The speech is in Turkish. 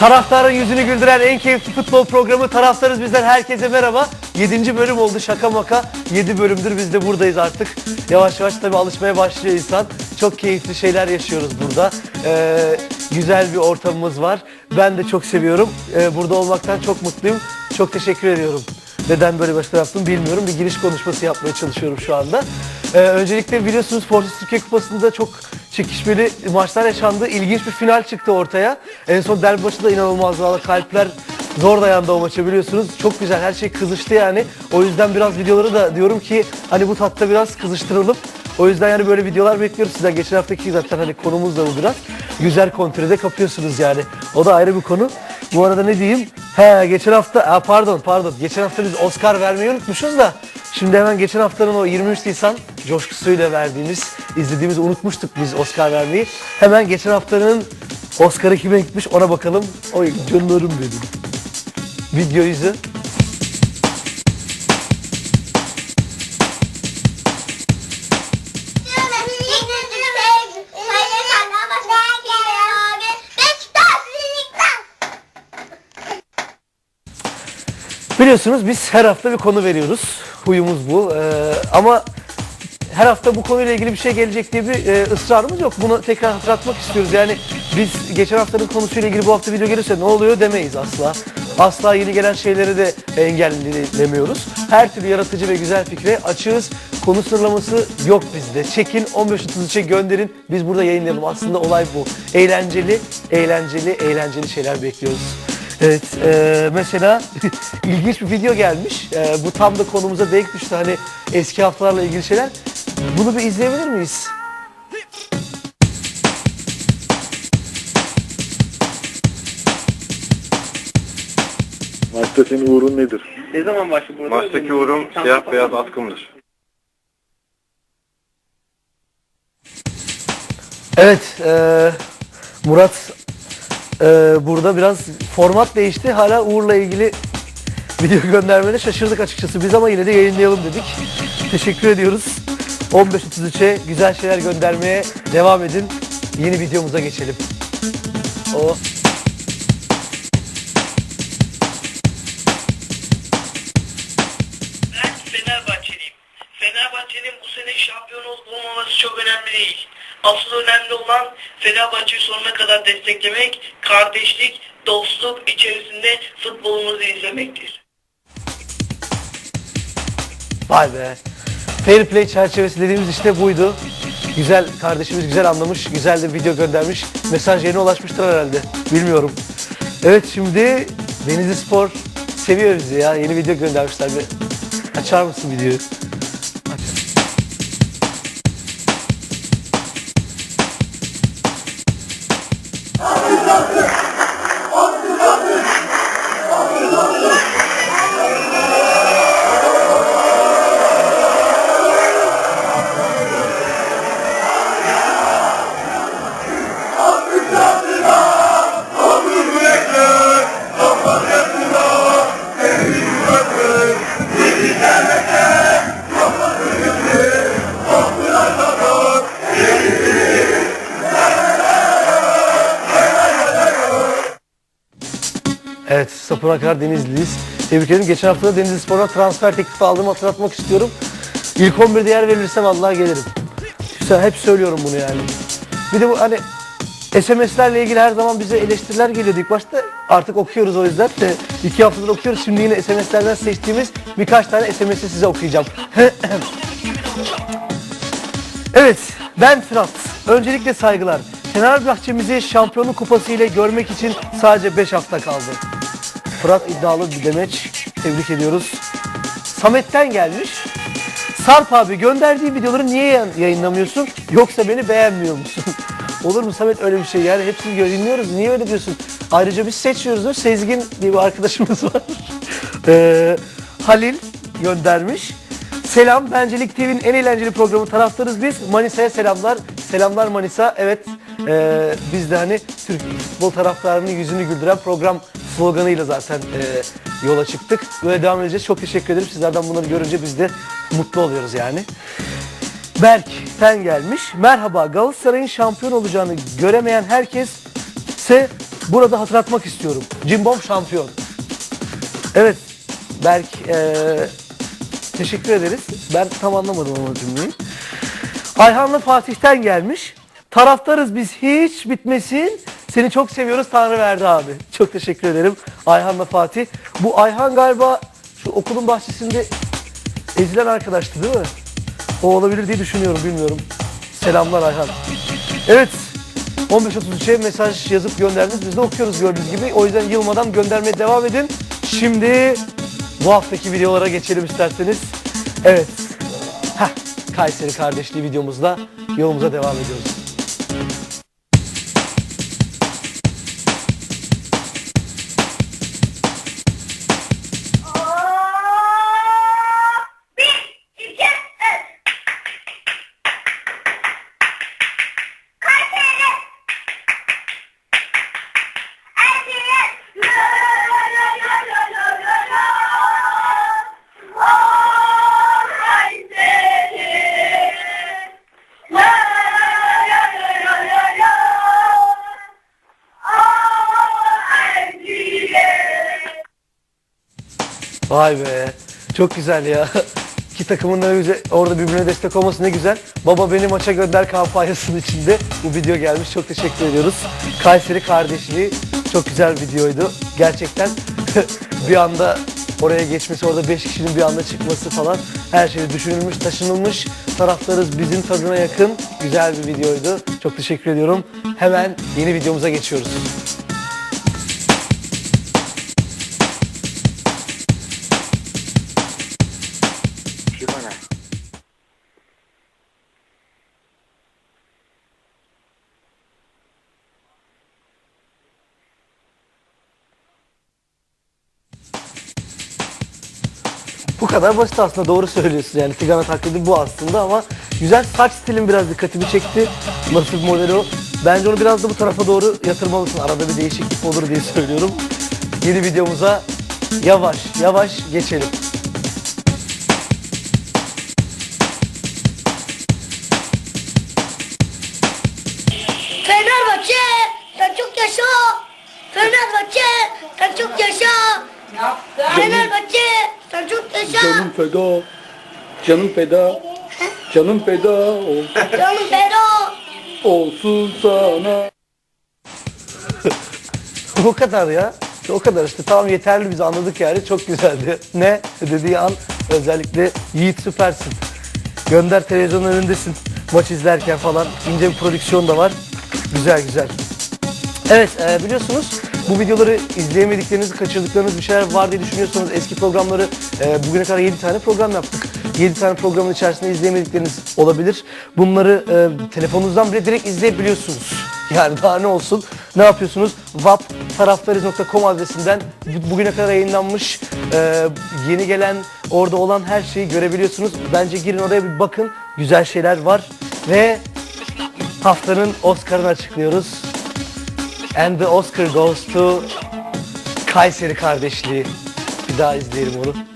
Taraftarın yüzünü güldüren en keyifli futbol programı Taraftarız Bizden herkese merhaba. 7. bölüm oldu şaka maka. 7 bölümdür biz de buradayız artık. Yavaş yavaş tabii alışmaya başlıyor insan. Çok keyifli şeyler yaşıyoruz burada. Ee, güzel bir ortamımız var. Ben de çok seviyorum. Ee, burada olmaktan çok mutluyum. Çok teşekkür ediyorum. Neden böyle başka yaptım bilmiyorum. Bir giriş konuşması yapmaya çalışıyorum şu anda. Ee, öncelikle biliyorsunuz Fortis Türkiye Kupası'nda çok çekişmeli maçlar yaşandı. İlginç bir final çıktı ortaya. En son derbi maçı da inanılmaz valla kalpler zor dayandı o maça biliyorsunuz. Çok güzel her şey kızıştı yani. O yüzden biraz videoları da diyorum ki hani bu tatta biraz kızıştıralım. O yüzden yani böyle videolar bekliyoruz sizden. Geçen haftaki zaten hani konumuz da bu biraz. Güzel kontrede kapıyorsunuz yani. O da ayrı bir konu. Bu arada ne diyeyim? He geçen hafta, ha, pardon pardon. Geçen hafta biz Oscar vermeyi unutmuşuz da. Şimdi hemen geçen haftanın o 23 Nisan coşkusuyla verdiğimiz, izlediğimiz unutmuştuk biz Oscar vermeyi. Hemen geçen haftanın Oscar'ı kime gitmiş ona bakalım. Oy canlarım benim. Video yüzü. Biliyorsunuz biz her hafta bir konu veriyoruz. Huyumuz bu. Ee, ama her hafta bu konuyla ilgili bir şey gelecek diye bir e, ısrarımız yok. Bunu tekrar hatırlatmak istiyoruz. Yani biz geçen haftanın konusuyla ilgili bu hafta video gelirse ne oluyor demeyiz asla. Asla yeni gelen şeyleri de engellemiyoruz. Her türlü yaratıcı ve güzel fikre açığız. Konu sıralaması yok bizde. Çekin 15-33'e gönderin. Biz burada yayınlayalım. Aslında olay bu. Eğlenceli, eğlenceli, eğlenceli şeyler bekliyoruz. Evet, e, mesela ilginç bir video gelmiş. E, bu tam da konumuza denk düştü. Hani eski haftalarla ilgili şeyler. Bunu bir izleyebilir miyiz? Maçta senin uğrun nedir? Ne zaman başladı burada? Maçtaki uğrum siyah beyaz atkımdır. Evet, e, Murat e, burada biraz format değişti. Hala Uğur'la ilgili video göndermede şaşırdık açıkçası biz ama yine de yayınlayalım dedik. Teşekkür ediyoruz. 15.33'e güzel şeyler göndermeye devam edin. Yeni videomuza geçelim. O Ben Fenerbahçeliyim. Fenerbahçe'nin bu sene şampiyon olup olmaması çok önemli değil. Asıl önemli olan Fenerbahçe'yi sonuna kadar desteklemek, kardeşlik, dostluk içerisinde futbolumuzu izlemektir. Vay be. Fair play çerçevesi dediğimiz işte buydu. Güzel kardeşimiz güzel anlamış, güzel de video göndermiş. Mesaj yerine ulaşmıştır herhalde. Bilmiyorum. Evet şimdi Denizli Spor seviyor bizi ya. Yeni video göndermişler. Bir açar mısın videoyu? Evet, sapına kadar Denizliyiz. Tebrik ederim. Geçen hafta Denizli Spor'a transfer teklifi aldığımı hatırlatmak istiyorum. İlk 11'de yer verirse vallahi gelirim. Hep söylüyorum bunu yani. Bir de bu hani SMS'lerle ilgili her zaman bize eleştiriler geliyordu ilk başta. Artık okuyoruz o yüzden. De, iki haftadır okuyoruz. Şimdi yine SMS'lerden seçtiğimiz birkaç tane SMS'i size okuyacağım. Evet, ben Fırat. Öncelikle saygılar. Fenerbahçe'mizi şampiyonluk kupası ile görmek için sadece 5 hafta kaldı. Fırat iddialı bir demeç. Tebrik ediyoruz. Samet'ten gelmiş. Sarp abi gönderdiği videoları niye yayın- yayınlamıyorsun? Yoksa beni beğenmiyor musun? Olur mu Samet öyle bir şey? Yani hepsini dinliyoruz. Niye öyle diyorsun? Ayrıca biz seçiyoruz. mi? Sezgin diye bir arkadaşımız var. Ee, Halil göndermiş. Selam, bence Lig TV'nin en eğlenceli programı taraftarız biz. Manisa'ya selamlar. Selamlar Manisa. Evet, e, biz de hani Türk futbol taraftarının yüzünü güldüren program sloganıyla zaten e, yola çıktık. Böyle devam edeceğiz. Çok teşekkür ederim. Sizlerden bunları görünce biz de mutlu oluyoruz yani. Berk sen gelmiş. Merhaba Galatasaray'ın şampiyon olacağını göremeyen herkes ise burada hatırlatmak istiyorum. Cimbom şampiyon. Evet Berk eee, teşekkür ederiz. Ben tam anlamadım ama cümleyi. Ayhan'la Fatih'ten gelmiş. Taraftarız biz hiç bitmesin. Seni çok seviyoruz Tanrı verdi abi. Çok teşekkür ederim Ayhan'la Fatih. Bu Ayhan galiba şu okulun bahçesinde ezilen arkadaştı değil mi? O olabilir diye düşünüyorum bilmiyorum. Selamlar Ayhan. Evet 15.33'e mesaj yazıp gönderdiniz. Biz de okuyoruz gördüğünüz gibi. O yüzden yılmadan göndermeye devam edin. Şimdi bu haftaki videolara geçelim isterseniz. Evet. Heh, Kayseri kardeşliği videomuzla yolumuza devam ediyoruz. Vay be. Çok güzel ya. İki takımın bize orada birbirine destek olması ne güzel. Baba beni maça gönder kampanyasının içinde bu video gelmiş. Çok teşekkür ediyoruz. Kayseri kardeşliği çok güzel bir videoydu. Gerçekten bir anda oraya geçmesi, orada 5 kişinin bir anda çıkması falan her şey düşünülmüş, taşınılmış. Taraftarız bizim tadına yakın. Güzel bir videoydu. Çok teşekkür ediyorum. Hemen yeni videomuza geçiyoruz. Bu kadar basit aslında doğru söylüyorsun yani Tigana taklidi bu aslında ama güzel saç stilin biraz dikkatimi çekti. Nasıl bir model o? Bence onu biraz da bu tarafa doğru yatırmalısın. Arada bir değişiklik olur diye söylüyorum. Yeni videomuza yavaş yavaş geçelim. Fenerbahçe sen çok yaşa. Fenerbahçe sen çok yaşa. Canım feda, canım feda, canım feda ol- Canım Fero. olsun sana. o kadar ya. O kadar işte tamam yeterli biz anladık yani çok güzeldi. Ne dediği an özellikle Yiğit süpersin. Gönder televizyonun önündesin maç izlerken falan ince bir prodüksiyon da var. Güzel güzel. Evet e, biliyorsunuz bu videoları izleyemedikleriniz, kaçırdıklarınız bir şeyler var diye düşünüyorsanız eski programları e, bugüne kadar 7 tane program yaptık. 7 tane programın içerisinde izleyemedikleriniz olabilir. Bunları e, telefonunuzdan bile direkt izleyebiliyorsunuz. Yani daha ne olsun? Ne yapıyorsunuz? vaptaraftarız.com adresinden bu- bugüne kadar yayınlanmış e, yeni gelen orada olan her şeyi görebiliyorsunuz. Bence girin oraya bir bakın. Güzel şeyler var ve haftanın Oscar'ını açıklıyoruz. And the Oscar goes to Kayseri kardeşliği. Bir daha izleyelim onu.